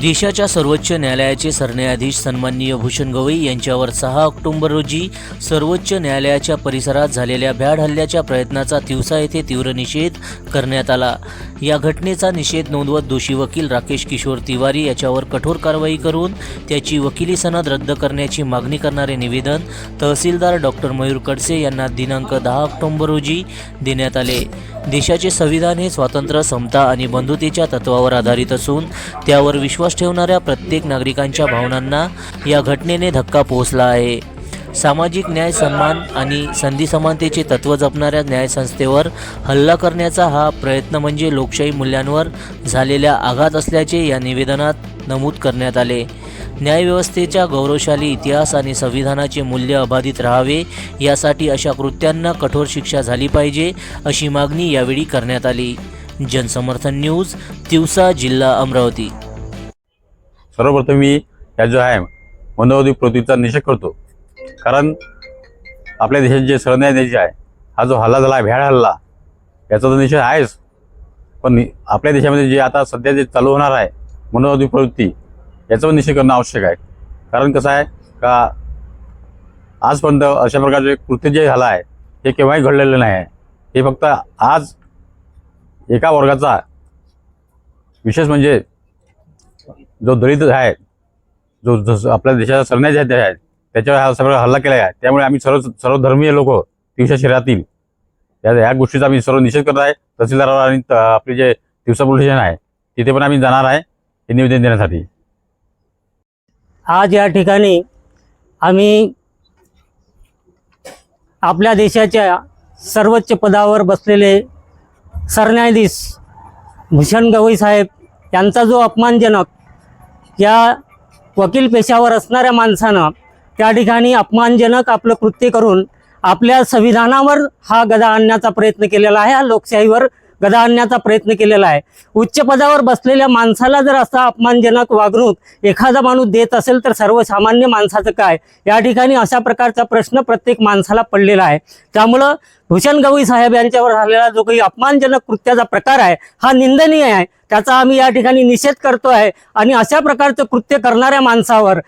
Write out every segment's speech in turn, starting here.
देशाच्या सर्वोच्च न्यायालयाचे सरन्यायाधीश सन्माननीय भूषण गवई यांच्यावर सहा ऑक्टोबर रोजी सर्वोच्च न्यायालयाच्या परिसरात झालेल्या भ्याड हल्ल्याच्या प्रयत्नाचा तिवसा येथे तीव्र निषेध करण्यात आला. या घटनेचा निषेध नोंदवत दोषी वकील राकेश किशोर तिवारी याच्यावर कठोर कारवाई करून त्याची वकिली सनद रद्द करण्याची मागणी करणारे निवेदन तहसीलदार डॉक्टर मयूर कडसे यांना दिनांक दहा ऑक्टोबर रोजी देण्यात आले. देशाचे संविधान हे स्वातंत्र्य समता आणि बंधुतेच्या तत्वावर आधारित असून त्यावर विश्वास ठेवणाऱ्या प्रत्येक नागरिकांच्या भावनांना या घटनेने धक्का पोहोचला आहे. सामाजिक न्याय सन्मान आणि संधी समानतेचे तत्त्व जपणाऱ्या न्यायसंस्थेवर हल्ला करण्याचा हा प्रयत्न म्हणजे लोकशाही मूल्यांवर झालेल्या आघात असल्याचे या निवेदनात नमूद करण्यात आले. न्यायव्यवस्थेच्या गौरवशाली इतिहास आणि संविधानाचे मूल्य अबाधित राहावे यासाठी अशा कृत्यांना कठोर शिक्षा झाली पाहिजे अशी मागणी यावेळी करण्यात आली. जनसमर्थन न्यूज तिवसा जिल्हा अमरावती. सर्वप्रथम मी या जो आहे मनोवादी प्रवृत्तीचा निषेध करतो. कारण आपल्या देशात जे सरन्यायाधीश आहे हा जो हल्ला झाला आहे भ्याड हल्ला याचा तर निषेध आहेच. पण आपल्या देशामध्ये जे आता सध्या जे चालू होणार आहे मनोवादी प्रवृत्ती याचा पण निषेध करणं आवश्यक आहे. कारण कसं आहे का आजपर्यंत अशा प्रकारचे कृत्य जे झालं आहे हे केव्हाही घडलेलं नाही आहे. हे फक्त आज एका वर्गाचा विशेष म्हणजे जो दलित आहे जो जस आपल्या देशाचा सरन्यास आहे त्याच्यावर हा सगळा हल्ला केला आहे. त्यामुळे आम्ही सर्व सर्व धर्मीय लोक दिवसा शहरातील या या गोष्टीचा आम्ही सर्व निषेध करत आहे. तहसीलदारावर आणि आपले जे दिवसा पोलीस स्टेशन आहे तिथे पण आम्ही जाणार आहे हे निवेदन देण्यासाठी. आज या ठिकाणी आम्ही आपल्या देशाच्या सर्वोच्च पदावर बसलेले सरन्यायाधीश भूषण गवई साहेब यांचा जो अपमानजनक या वकील पेशावर असणाऱ्या माणसानं त्या ठिकाणी अपमानजनक आपलं कृत्य करून आपल्या संविधानावर हा गदा आणण्याचा प्रयत्न केलेला आहे. हा लोकशाहीवर गदा आणण्याचा प्रयत्न केलेला आहे. उच्च पदावर बसलेल्या माणसाला जर असा अपमानजनक वागणूक एखादा माणूस देत असेल तर सर्वसामान्य माणसाचं काय? या ठिकाणी अशा प्रकारचा प्रश्न प्रत्येक माणसाला पडलेला आहे. त्यामुळं भूषण गवई साहेब यांच्यावर झालेला जो काही अपमानजनक कृत्याचा प्रकार आहे हा निंदनीय आहे. त्याचा आम्ही या ठिकाणी निषेध करतो आहे आणि अशा प्रकारचं कृत्य करणाऱ्या माणसावर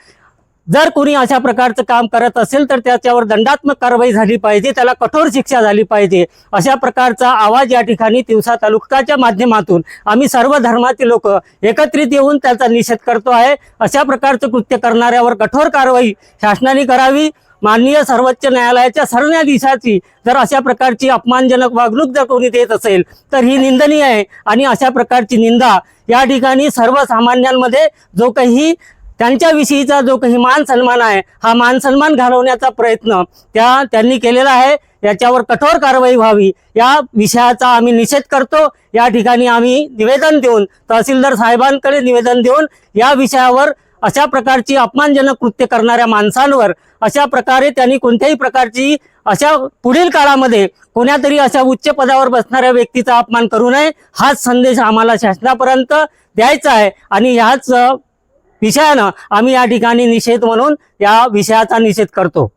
जर कोणी अशा प्रकारचं काम करत असेल तर त्याच्यावर दंडात्मक कारवाई झाली पाहिजे त्याला कठोर शिक्षा झाली पाहिजे. अशा प्रकारचा आवाज या ठिकाणी तिवसा तालुक्याच्या माध्यमातून आम्ही सर्व धर्मातील लोक एकत्रित येऊन त्याचा निषेध करतो आहे. अशा प्रकारचं कृत्य करणाऱ्यावर कठोर कारवाई शासनाने करावी. माननीय सर्वोच्च न्यायालयाच्या सरन्यायाधीशाची जर अशा प्रकारची अपमानजनक वागणूक जर कोणी देत असेल तर ही निंदनीय आहे. आणि अशा प्रकारची निंदा या ठिकाणी सर्वसामान्यांमध्ये जो काही त्यांच्याविषयीचा जो काही मान सन्मान आहे हा मान सन्मान घालवण्याचा प्रयत्न त्या त्यांनी केलेला आहे. याच्यावर कठोर कारवाई व्हावी. या विषयाचा आम्ही निषेध करतो. या ठिकाणी आम्ही निवेदन देऊन तहसीलदार साहेबांकडे निवेदन देऊन या विषयावर अशा प्रकारची अपमानजनक कृत्य करणाऱ्या माणसांवर अशा प्रकारे त्यांनी कोणत्याही प्रकारची अशा पुढील काळामध्ये कोण्यातरी अशा उच्च पदावर बसणाऱ्या व्यक्तीचा अपमान करू नये. हाच संदेश आम्हाला शासनापर्यंत द्यायचा आहे. आणि ह्याच विषयानं आम्ही या ठिकाणी निषेध म्हणून या विषयाचा निषेध करतो.